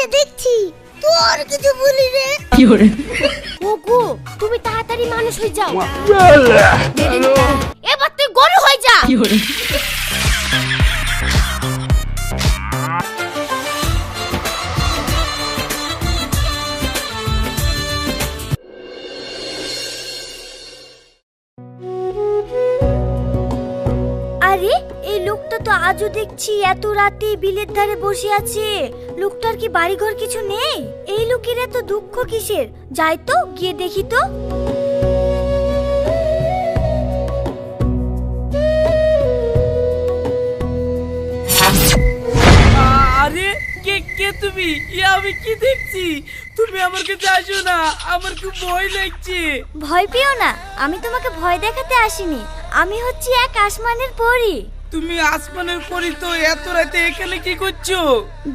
হয়েছে দেখছি তোর কিছু বলি রে। ওগো তুমি তাড়াতাড়ি মানুষ হয়ে যাও। এবার তুই গরু হয়ে যা। আরে দেখছি এত রাতে বিলের ধারে বসে আছে। লোকটার কি বাড়িঘর কিছু নেই? এই লোকের এত দুঃখ কিসের? যাই তো গিয়ে দেখি তো। আরে কে কে তুমি? এ আমি কি দেখছি? তুমি আমার কাছে আসো না আমার খুব ভয় লাগছে। ভয় পেও না আমি তোমাকে ভয় দেখাতে আসিনি। আমি হচ্ছি এক আসমানের পরী। তুমি আসমানের পরি তো এত রাতে এখানে কি করছ?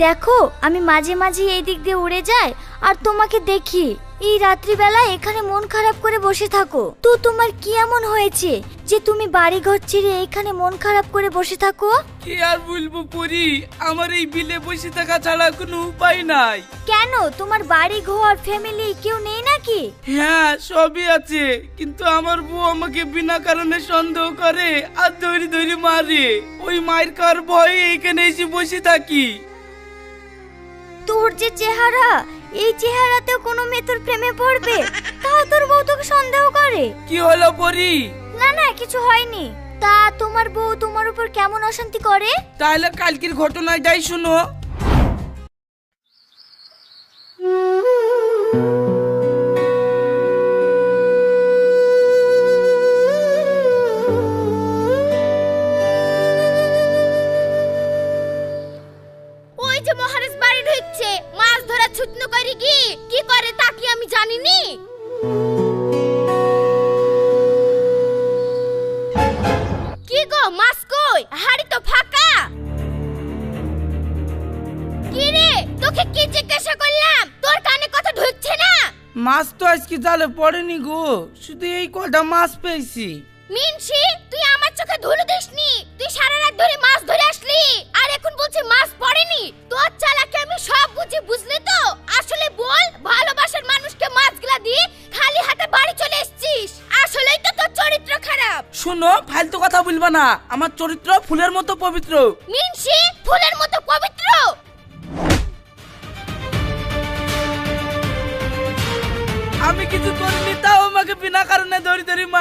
দেখো, আমি মাঝে মাঝে এই দিক দিয়ে উড়ে যাই আর তোমাকে দেখি। এই রাত্রিবেলা এখানে মন খারাপ করে বসে থাকো। তো তোমার কি এমন হয়েছে যে তুমি বাড়ি ঘর ছেড়ে এখানে মন খারাপ করে বসে থাকো? কি আর বলব পরি? আমার এই বিলে বসে থাকা ছাড়া কোনো উপায় নাই। কেন? তোমার বাড়ি ঘর ফ্যামিলি কেউ নেই নাকি? হ্যাঁ সবই আছে। কিন্তু আমার বউ আমাকে বিনা কারণে সন্দেহ করে আর ধরি ধরি মারে। ওই মায়ের কার ভয়ে এখানে এসে বসে থাকি? তোর যে চেহারা এই চেহারাতে কোনো মেয়ে তোর প্রেমে পড়বে? তাও তোর বউ তোকে সন্দেহ করে। কি হলো পরি? না না কিছু হয়নি। তা তোমার বউ তোমার উপর কেমন অশান্তি করে? তাহলে কালকের ঘটনায় যাই শুনো। কটা মাছ পেয়েছি। মিনসি তুই আমার চোখে ধুলো দিসনি? তুই সারা রাত ধরে মাছ ধরে আসলি? আর এখন বলছে মাছ পড়েনি? তোর চালাকে আমি সব বুঝি বুঝলি তো? আসলে বল ভালোবাসার মানুষকে মাছগুলা দিয়ে খালি হাতে বাড়ি চলে এসেছিস। আসলেই তো তোর চরিত্র খারাপ। শুনো ফালতু কথা বলবা না। আমার চরিত্র ফুলের মতো পবিত্র। মিনসি ফুলের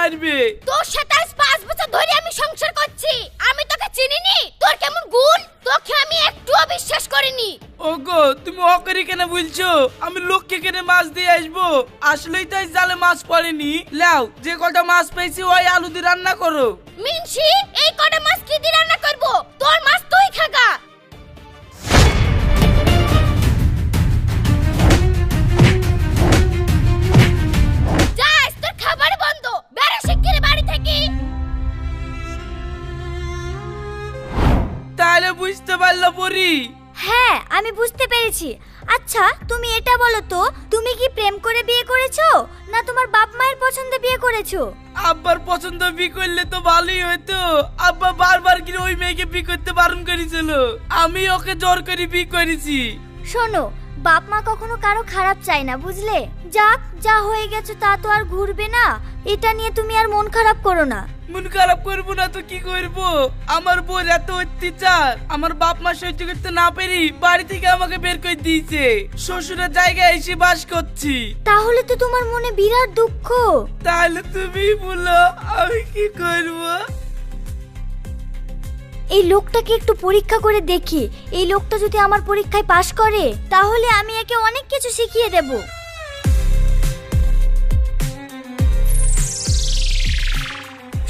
ধরে তোর সাথে আজ পাঁচ বছর ধরে আমি সংসার করছি। আমি তোকে চিনিনি? তোর কেমন গুণ? তোকে আমি একটুও বিশ্বাস করিনি। ওগো তুমি অকারি কেন বলছো? আমি লোককে কেনে মাছ দিয়ে আসব? আসলেই তাই জালে মাছ পড়েনি। লাও যে কটা মাছ পেয়েছি ওই আলু দিয়ে রান্না করো। মিনসি এই কটা মাছ পছন্দ বি করলে তো ভালোই হতো। আব্বা বারবার করে ওই মেয়েকে বি করতে বারণ করেছিল। আমি ওকে জোর করে বি করেছি। শোনো, বাপ মা কখনো কারও খারাপ চায় না, বুঝলে? যাক যা হয়ে গেছে তা তো আর ঘুরবে না। এটা নিয়ে তুমি আর মন খারাপ করো না। মন খারাপ করব না তো কি করব? আমার বোন এত অত্যাচার। আমার বাপ মা সহ্য করতে না পেরি বাড়ি থেকে আমাকে বের করে দিয়েছে। শ্বশুরের জায়গায় এসে বাস করছি। তাহলে তো তোমার মনে বিরাট দুঃখ। তাহলে তুমি বলো আমি কি করব? এই লোকটাকে একটু পরীক্ষা করে দেখি। এই লোকটা যদি আমার পরীক্ষায় পাশ করে তাহলে আমি একে অনেক কিছু শিখিয়ে দেব।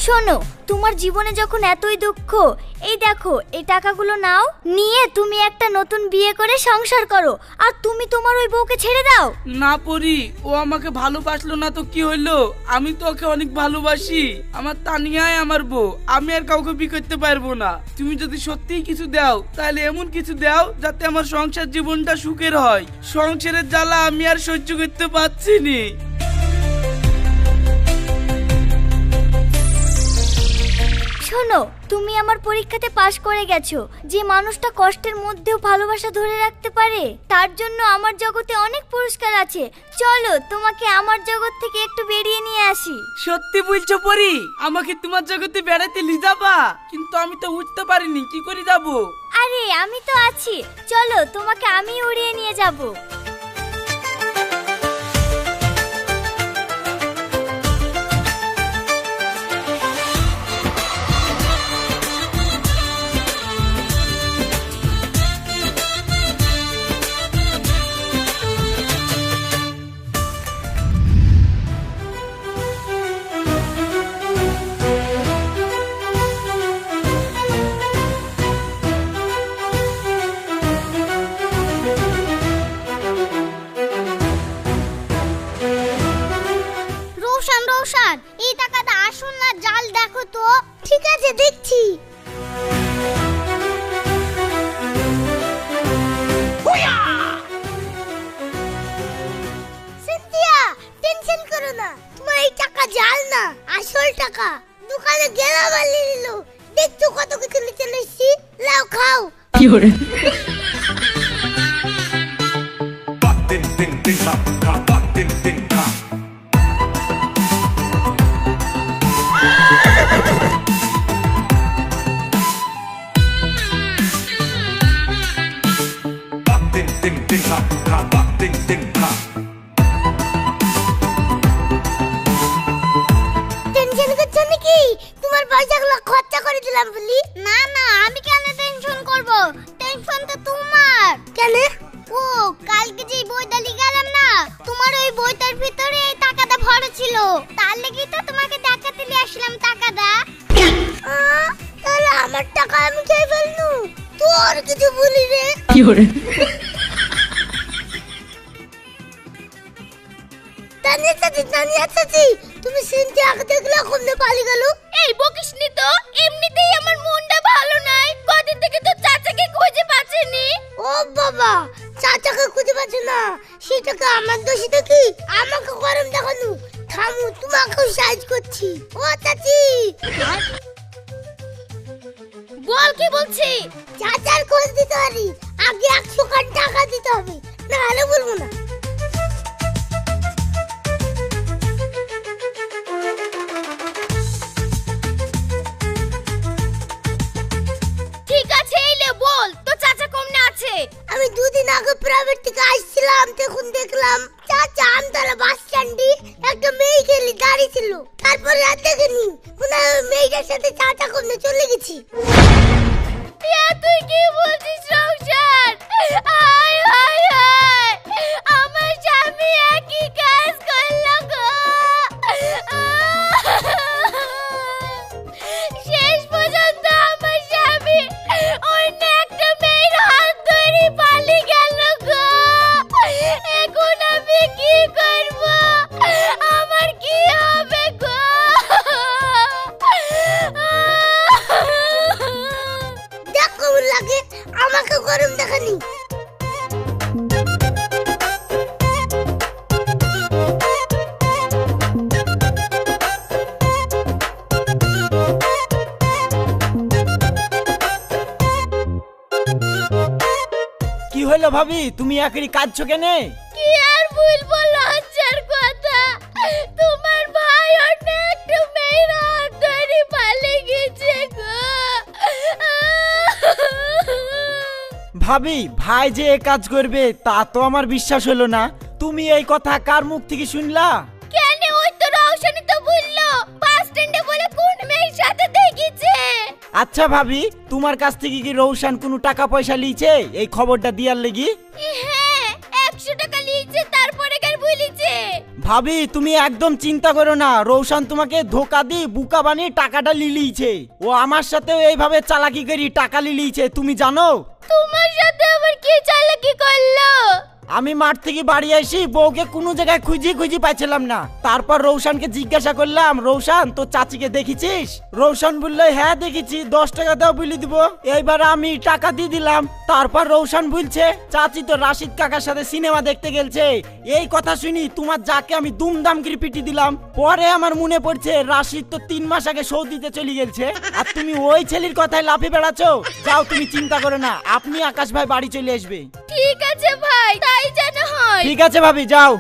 শোনো, তোমার জীবনে যখন এতই দুঃখ, এই দেখো, এই টাকাগুলো নাও, নিয়ে তুমি একটা নতুন বিয়ে করে সংসার করো, আর তুমি তোমার ওই বউকে ছেড়ে দাও। না পরি, ও আমাকে ভালোবাসলো না তো কি হইল? আমি তো ওকে অনেক ভালোবাসি। আমার তানিয়ায় আমার বউ, আমি আর কাউকে বি করতে পারব না। তুমি যদি সত্যিই কিছু দাও, তাহলে এমন কিছু দাও, যাতে আমার সংসার জীবনটা সুখের হয়। সংসারের জ্বালা আমি আর সহ্য করতে পারছি নি। শোনো তুমি আমার পরীক্ষাতে পাশ করে গেছো। যে মানুষটা কষ্টের মধ্যেও ভালোবাসা ধরে রাখতে পারে তার জন্য আমার জগতে অনেক পুরস্কার আছে। চলো তোমাকে আমার জগৎ থেকে একটু বেরিয়ে নিয়ে আসি। সত্যি বলছো পরি আমাকে তোমার জগতে বেড়াতে নিয়ে যাবা? কিন্তু আমি তো উঠতে পারিনি কি করে যাব? আরে আমি তো আছি। চলো তোমাকে আমি উড়িয়ে নিয়ে যাব। রোশন রোশন এই টাকাটা আসুন না জাল দেখো তো। ঠিক আছে দেখছি। সিনথিয়া টেনশন করো না। তোমার এই টাকা জাল না আসল টাকা। দোকানে গেলাম আর নিল। দেখছ কত কিছু নিয়ে চলে এসছি লাও খাও। Din din din ka, ka ka din din ka. Ka din din din ka, ka ka din din tension করছ নাকি? তোমার পয়সাগুলো খরচা করে দিলাম বলি। না না আমি কেন টেনশন করব? টেনশন তো তোমার। কেন? ও কালকে যে বইটা গেলাম না তোমার ওই বইটার ভিতরে এই টাকাটা ভরা ছিল। তার লেগে তো তোমাকে দেখাতে নিয়ে আসলাম টাকাটা। তাহলে আমার টাকা আমি খেয়ে ফেলনু। তোর কিছু বলি রে। তানিয়া চাচি তানিয়া চাচি তুমি সিনকে আগে দেখলে কমনে পালি গেল। এই বকিসনি তো এমনিতেই আমার মনটা ভালো নাই। কদিন থেকে তো চাচাকে খুঁজে পাচ্ছিনি। ও বাবা চাচাকে খুঁজে পাচ্ছে না। সেটাকে আমার দোষী দেখি আমাকে গরম দেখানো। থামু তোমাকেও সাহায্য করছি। ও চাচি বল কি বলছি? চাচার খোঁজ দিতে পারি। মেয়ে গেলি দাঁড়িয়ে ছিল তারপর রাত দেখিনি। হয় মেয়েটার সাথে চাচা কমনে চলে গেছি। তুই করল শেষ পর্যন্ত আমার স্বামী অন্য ধরে পালিয়ে এখন আমি কি করব? আমাকে গরম দেখানি। কি হলো ভাবি? তুমি একারি কাঁদছো কেনে? কি আর বলব লজ্জার ভাবি ভাই যে এ কাজ করবে তা তো আমার বিশ্বাস হলো না। তুমি এই কথা কার মুখ থেকে শুনলা? কেন? ওই তো রওশনি তো বলল বাস স্ট্যান্ডে বলে কোন মেয়ের সাথে দেখেছে। আচ্ছা ভাবি তোমার কাছ থেকে কি রৌশান কোনো টাকা পয়সা লিয়েছে? এই খবরটা দিয়ার লেগি? হ্যাঁ একশো টাকা নিয়েছে তারপরে কার বলেছে? ভাবি, তুমি একদম চিন্তা করো না। রৌশন তোমাকে ধোকা দি বুকা বানিয়ে টাকাটা লিলিয়েছে ও আমার সাথেও এইভাবে চালাকি করি, টাকা লিলিয়েছে তুমি জানো? তোমার সাথে আবার কি চালাকি করল? আমি মাঠ থেকে বাড়ি আসি, বউকে কোনো জায়গায় খুঁজি খুঁজি পাইছিলাম না। তারপর রৌশানকে জিজ্ঞাসা করলাম, রৌশান, তোর চাচিকে দেখেছিস? রৌশান বলল হ্যাঁ দেখেছি, দশ টাকা দাও বলে দিব। এইবার আমি টাকা দিয়ে দিলাম। তারপর রৌশান বলছে, চাচি তো রাশিদ কাকার সাথে সিনেমা দেখতে গেলছে। এই কথা শুনি তোমার যাকে আমি দুমদাম করে পিটি দিলাম। পরে আমার মনে পড়ছে, রাশিদ তো তিন মাস আগে সৌদিতে চলে গেছে আর তুমি ওই ছেলের কথায় লাফে বেড়াচ্ছ? যাও, তুমি চিন্তা করো না। আপনি আকাশ ভাই বাড়ি চলে আসবে। ঠিক আছে ভাই তাই যেন হয়। ঠিক আছে ভাবি যাও।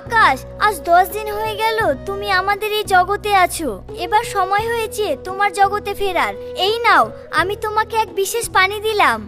আকাশ আজ দশ দিন হয়ে গেল তুমি আমাদের এই জগতে আছো। এবার সময় হয়েছে তোমার জগতে ফেরার। এই নাও আমি তোমাকে এক বিশেষ পানি দিলাম।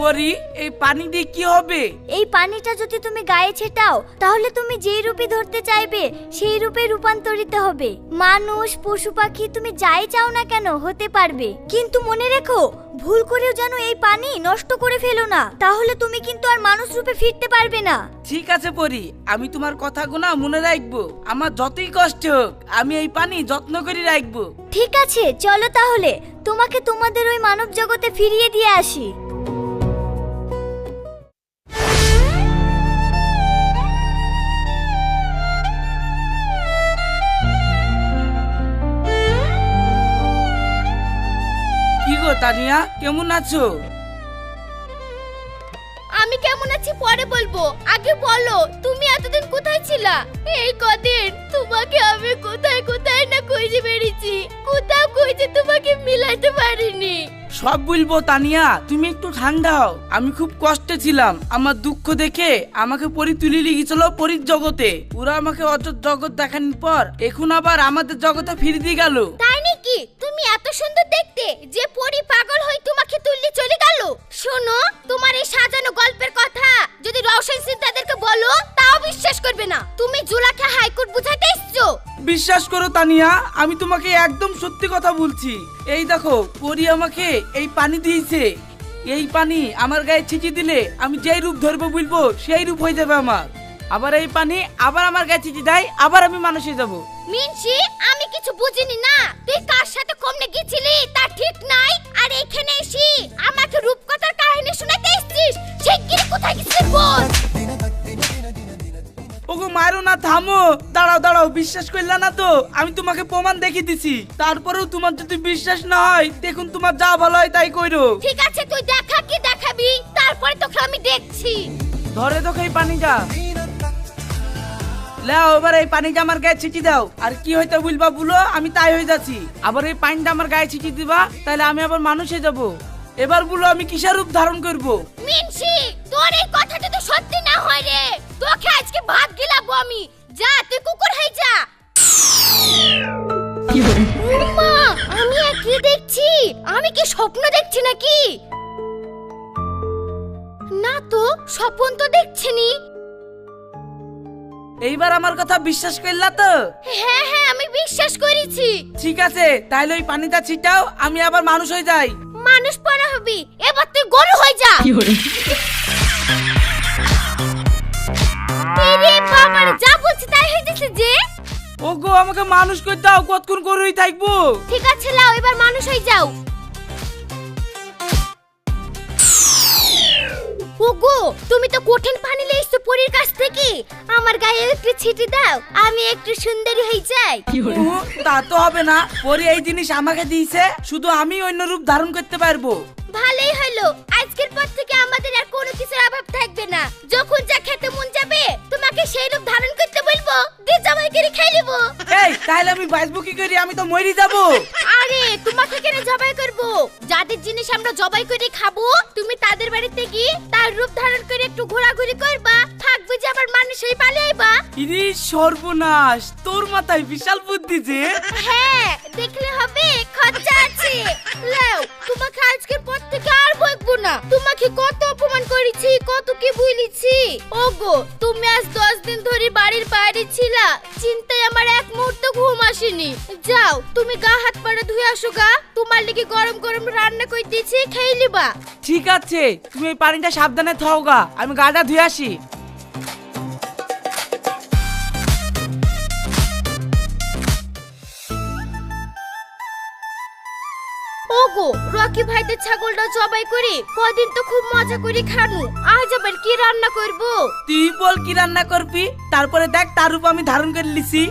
পরি এই পানি দিয়ে কি হবে? এই পানিটা যদি তুমি গায়ে ছেটাও তাহলে তুমি যেই রূপে ধরতে চাইবে সেই রূপে রূপান্তরিত হবে। মানুষ পশু পাখি তুমি যাই চাও না কেন হতে পারবে। কিন্তু মনে রেখো ভুল করেও যেন এই পানি নষ্ট করে ফেলো না। তাহলে তুমি কিন্তু আর মানুষ রূপে ফিরতে পারবে না। ঠিক আছে পরি। আমি তোমার কথাগুলো মনে রাখব। আমার যতই কষ্ট হোক আমি এই পানি যত্ন করে রাখব। ঠিক আছে চলো তাহলে। তোমাকে তোমাদের ওই মানব জগতে ফিরিয়ে দিয়ে আসি। তানিয়া, কেমন আছো? আমি কেমন আছি পরে বলব। আগে বলো, তুমি এতদিন কোথায় ছিলা? এই কদিন তোমাকে আমি কোথায় কোথায় না খুঁজে বেরিয়েছি কোথাও খুঁজে তোমাকে মিলাইতে পারিনি। সব বলব তানিয়া তুমি একটু ঠান্ডা হও আমি খুব কষ্টে ছিলাম। আমার দুঃখ দেখে আমাকে পরি তুলি লিখেছিল পরীর জগতে। ওরা আমাকে অজর জগৎ দেখানোর পর এখন আবার আমাদের জগতে ফিরে দিয়ে গেল। তাই নাকি? তুমি এত সুন্দর দেখতে। যে পরি পাগল হয়ে তোমাকে তুললে চলে গেল। শোনো তোমার এই সাজানো গল্পের কথা। যদি রওশন সিং তাদেরকে বলো তাও বিশ্বাস করবে না। তুমি জুলাকে হাইকোর্ট বুঝাতে এসছো। বিশ্বাস করো তানিয়া আমি তোমাকে একদম সত্যি কথা বলছি। এই দেখো পরি আমাকে এই পানি দিয়েছে। এই পানি আমার গায়ে ছিটি দিলে আমি যেই রূপ ধরবো বলব, সেই রূপ হয়ে যাবে আমার। আবার এই পানি আবার আমার গায়ে ছিটি দেয়, আবার আমি মানুষে যাব। মিনসি, আমি কিছু বুঝিনি না। তুই কার সাথে কমনে গেছিলি? তা ঠিক নাই। আর এখানে এসি আমাকে রূপকথার কাহিনী শোনাতে এসেছিস? শিগগিরই কোথায় গেছিস বল? ওগো মারো না থামো। দাঁড়াও দাঁড়াও বিশ্বাস করলে না তো? আমি তোমাকে প্রমাণ দেখিয়ে দিছি। তারপরেও তোমার যদি বিশ্বাস না হয় দেখুন তোমার যা ভালো হয় তাই কইরো ঠিক আছে তুই দেখা কি দেখাবি? তারপরে তোকে আমি দেখছি। ধরে তোকে এই পানিটা। লাও এবার এই পানিটা আমার গায়ে ছিটি দাও। আর কি হইতে বলবা বলো আমি তাই হয়ে যাচ্ছি। আবার এই পানিটা আমার গায়ে ছিটি দিবা তাহলে আমি আবার মানুষ হয়ে যাব। এবার বলো আমি কিসের রূপ ধারণ করব? মিনসি তোর এই কথাটা তো সত্যি না হয় রে। তোকে আজকে ভাত গিলাবো আমি। যা তুই কুকুর হয়ে যা। মা আমি কি দেখছি? আমি কি স্বপ্ন দেখছি নাকি? না তো স্বপ্ন তো দেখছিনি। এইবার আমার কথা বিশ্বাস করলা তো? হ্যাঁ হ্যাঁ আমি বিশ্বাস করেছি। ঠিক আছে তাহলে ওই পানিটা ছিটাও আমি আবার মানুষ হয়ে যাই। মানুষ পড়া হবি এবার তুই গরু হয়ে যা। তাই যে। ওগো আমাকে মানুষ করে দাও কতক্ষণ করেই থাকব? ঠিক আছে লাও এবার মানুষ হয়ে যাও। ওগো তুমি তো কঠিন পানি লেইছো পরীর কাছ থেকে। আমার গায়ে একটু ছিটি দাও আমি একটু সুন্দরী হয়ে যাই। তা তো হবে না। পরে এই জিনিস আমাকে দিয়েছে শুধু আমি অন্য রূপ ধারণ করতে পারব। ভালোই হলো। আজকের পর থেকে আমাদের আর কোনো কিছুর অভাব থাকবে না। যখন যা খেতে মন যাবে তোমাকে সেই রূপ ধারণ করতে বলব। দিয়ে জামাই করে খাই নেব। এই তাহলে আমি বাঁচবো কি করি? আমি তো মরি যাব। আরে তোমাকে কেন জবাই করব? যাদের জিনিস আমরা জবাই করে খাব তুমি তাদের বাড়িতে গিয়ে তার রূপ ধারণ করে একটু ঘোরাঘুরি করবা। থাকবে যে আবার মানুষ হয়ে পালিয়ে আইবা? ইরি সর্বনাশ তোর মাথায় বিশাল বুদ্ধি যে। হ্যাঁ দেখলে হবে খরচা আছে। লাও তোমাকে আজকের পর থেকে আর বকবো না। তোমাকে কত অপমান করেছি কত কি ভুলেছি। ওগো তুমি আজ দশ দিন ধরে বাড়ির বাইরে ছিলা চিন্তায় আমার এক মুহূর্ত ঘুম আসেনি। যাও তুমি গা হাত পাড়া ধুয়ে আসো গা। তোমার লেগে গরম গরম রান্না করে দিয়েছি খেয়ে নিবা। ঠিক আছে তুমি এই পানিটা সাবধানে থাও গা আমি গাটা ধুয়ে আসি। ওগো রকি ভাইতে ছাগলটা জবাই করে কদিন তো খুব মজা করে খানু আজ আবার কি রান্না করব? তুই বল কি রান্না করবি? তারপরে দেখ তার রূপ আমি ধারণ করে লিছি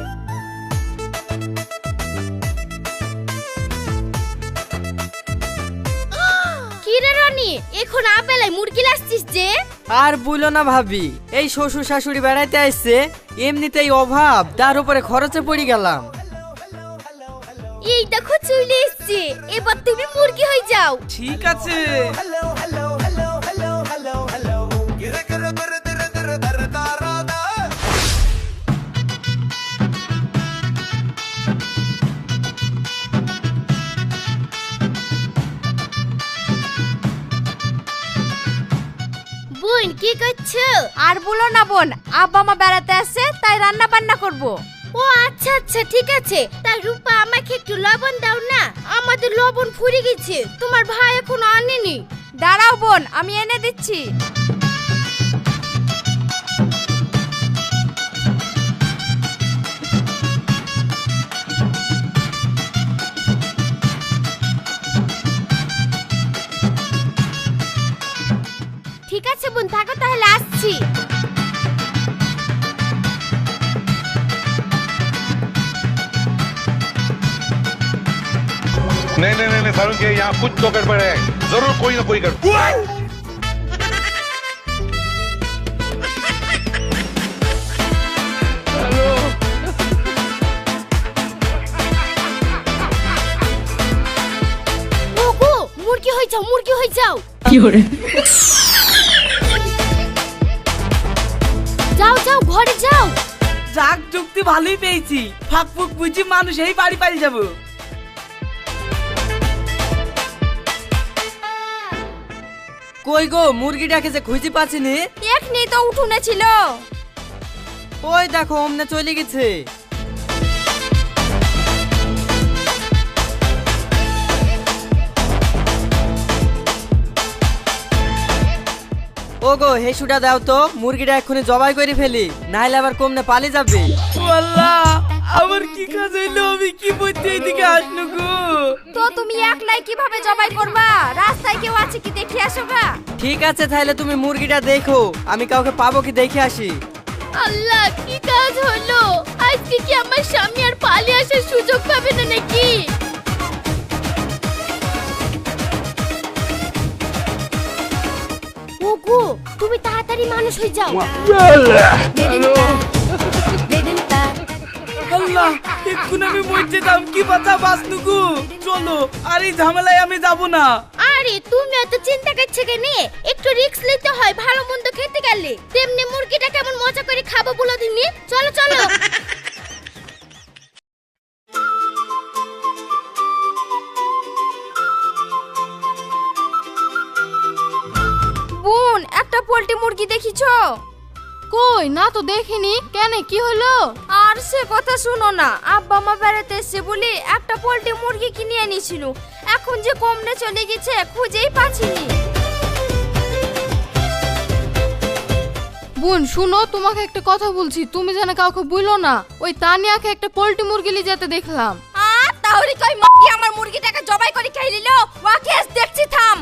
কি রে রানী এখন আবেলায় মুরগি লাসছিস যে? আর বলো না ভাবি এই শ্বশুর শাশুড়ি বেড়াইতে আসছে এমনিতেই অভাব তার উপরে খরচে পড়ে গেলাম। এই দেখো চলে এসছে। এবার তুমি মুরগি হয়ে যাও। ঠিক আছে। বোন কি করছ? আর বলো না বোন আব্বা মা বেড়াতে আসছে তাই রান্না বান্না করব। ও আচ্ছা আচ্ছা ঠিক আছে। তা রূপা, আমাকে একটু লবণ দাও না? আমাদের লবণ ফুরিয়ে গেছে। তোমার ভাই এখন আনেনি। দাঁড়াও বোন, আমি এনে দিচ্ছি। ঠিক আছে বোন, থাকো তাহলে, আসছি। नहीं नहीं नहीं नहीं, सारुण के यहाँ कुछ तो गड़बड़ है जरूर कोई ना कोई गड़बड़ ওগো মুরগি হয়ে যাও মুরগি হয়ে যাও যাও যাও ঘরে যাও যাক যুক্তি ভালোই পেয়েছি ফাঁক ফুক বুঝি মানুষ এই বাড়ি পাই যাবো কই গো মুরগিটাকে যে খুঁজে পাচ্ছিনি? এখনি তো উঠুনে ছিল। ওই দেখো অমনে চলে গেছে। ও গো হেসুটা দাও তো মুরগিটা এক্ষুনি জবাই করে ফেলি নাহলে আবার কমনে পালিয়ে যাবে। ও আল্লাহ আমার কি কাজ হইল? আমি কি বলতে এইদিকে আসলো গো? তো তুমি একলাই কীভাবে জবাই করবা? রাস্তায় আছে কি দেখি আসো গা? ঠিক আছে তাহলে তুমি মুরগিটা দেখো। আমি কাউকে পাবো কি দেখে আসি? আল্লাহ কি কাজ হলো? আজকে কি আমার স্বামী আর পালিয়ে আসার সুযোগ পাবে না নাকি? ওগো তুমি তাড়াতাড়ি মানুষ হয়ে যাও। আল্লাহ এক্ষুনি আমি মরতে দাম কি বাঁচা গো চলো আর এই ঝামেলায় আমি যাব না। আরে তুমি এত চিন্তা করছ কেন? একটু রিস্ক নিতে হয় ভালো মন্দ খেতে গেলে। তেমনি মুরগিটা কেমন মজা করে খাব বলো দিনি? চলো চলো। বোন একটা পোল্ট্রি মুরগি দেখিছো? কই না তো দেখিনি। কেন কি হলো? আর সে কথা শুনো না। আব্বা মা বেড়াতে এসছে বলে একটা পোল্ট্রি মুরগি কিনে এনেছিল। এখন যে কমনে চলে গেছে খুঁজেই পাচ্ছিনি। বোন শুনো তোমাকে একটা কথা বলছি। তুমি যেন কাউকে বলল না ওই তানিয়াকে একটা পোল্ট্রি মুরগি নিয়ে যেতে দেখলাম। আর তাহলে কই মুরগি আমার মুরগিটাকে জবাই করে খেয়ে নিল? ওয়াকে আজ দেখছি থাম।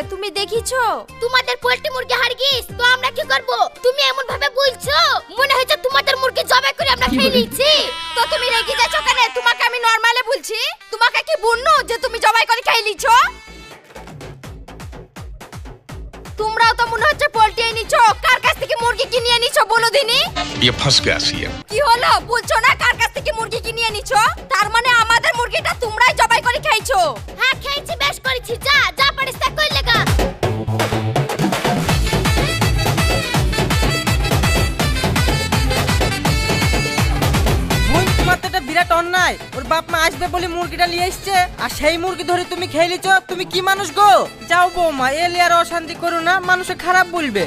তুমি দেখিছো তোমাদের পোল্ট্রি মুরগি হার গিস তো আমরা কি করব তুমি এমন ভাবে বলছো মনে হচ্ছে তোমাদের মুরগি জবাই করে আমরা খেয়ে নিয়েছি তো তুমি রেগে যাচ্ছ কেন তোমাকে আমি নরমালে বলছি তোমাকে কি বুননু যে তুমি জবাই করে খেয়ে নিছো তোমরাও তো মনে হচ্ছে পোল্ট্রি এনেছো কার কাছ থেকে মুরগি কিনে এনেছো বলো দিনি ये फंस गया सीएम কি হলো বলছো না কার কাছ থেকে মুরগি কিনে এনেছো তার মানে আমাদের মুরগিটা তোমরাই জবাই করে খাইছো হ্যাঁ খেয়েছি বেশ করেছি যা যা পারিস তা কই বাপ মা আসবে বলে মুরগিটা নিয়ে এসছে। আর সেই মুরগি ধরে তুমি খেয়ে লিছ তুমি কি মানুষ গো? যাও বৌমা এলে আর অশান্তি করো না, মানুষে খারাপ বলবে।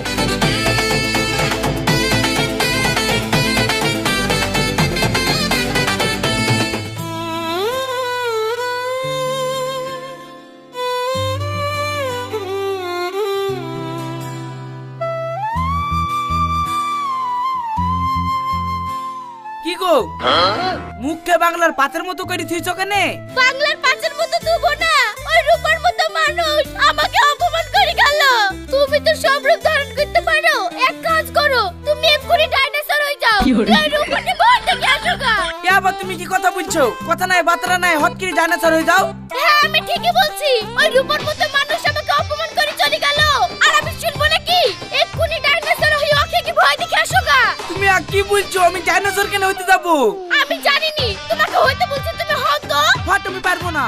গো। মুখে বাংলার পাতের মতো করে থুইছ কেনে? বাংলার পাঁচের মতো দুবো না। ওই রূপার মতো মানুষ আমাকে অপমান করে গেল। তুমি তো সব রূপ ধারণ করতে পারো। এক কাজ করো তুমি এক্ষুনি ডাইনোসর হয়ে যাও। এই রূপনে ঘর থেকে আসো গা। এ আবার তুমি কি কথা বলছো? কথা নাই বাতরা নাই হট করে ডাইনোসর হয়ে যাও। হ্যাঁ আমি ঠিকই বলছি। ওই রূপার মতো মানুষ আমাকে অপমান করে চলে গেল। আর আমি শুনব নাকি? এক্ষুনি ডাইনোসর কি ভয় দেখে আসো গা? তুমি আর কি বলছো? আমি ডাইনোসর কেন হইতে যাব? আমি জানিনি। তোমাকে হইতে বলছি তুমি হও তো। হ্যাঁ তুমি পারব না।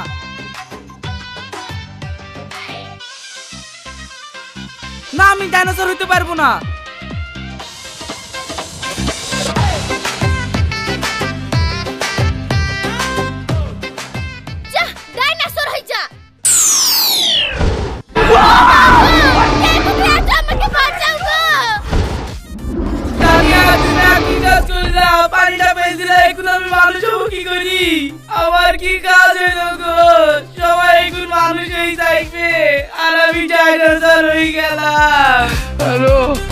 না আমি ডাইনোসর হইতে পারব না। কি করি? আমার কি কাজ হইল গো? সবাই এখন মানুষ হয়ে থাকবে। আর আমি ডাইনোসর হয়ে গেলাম। হ্যালো।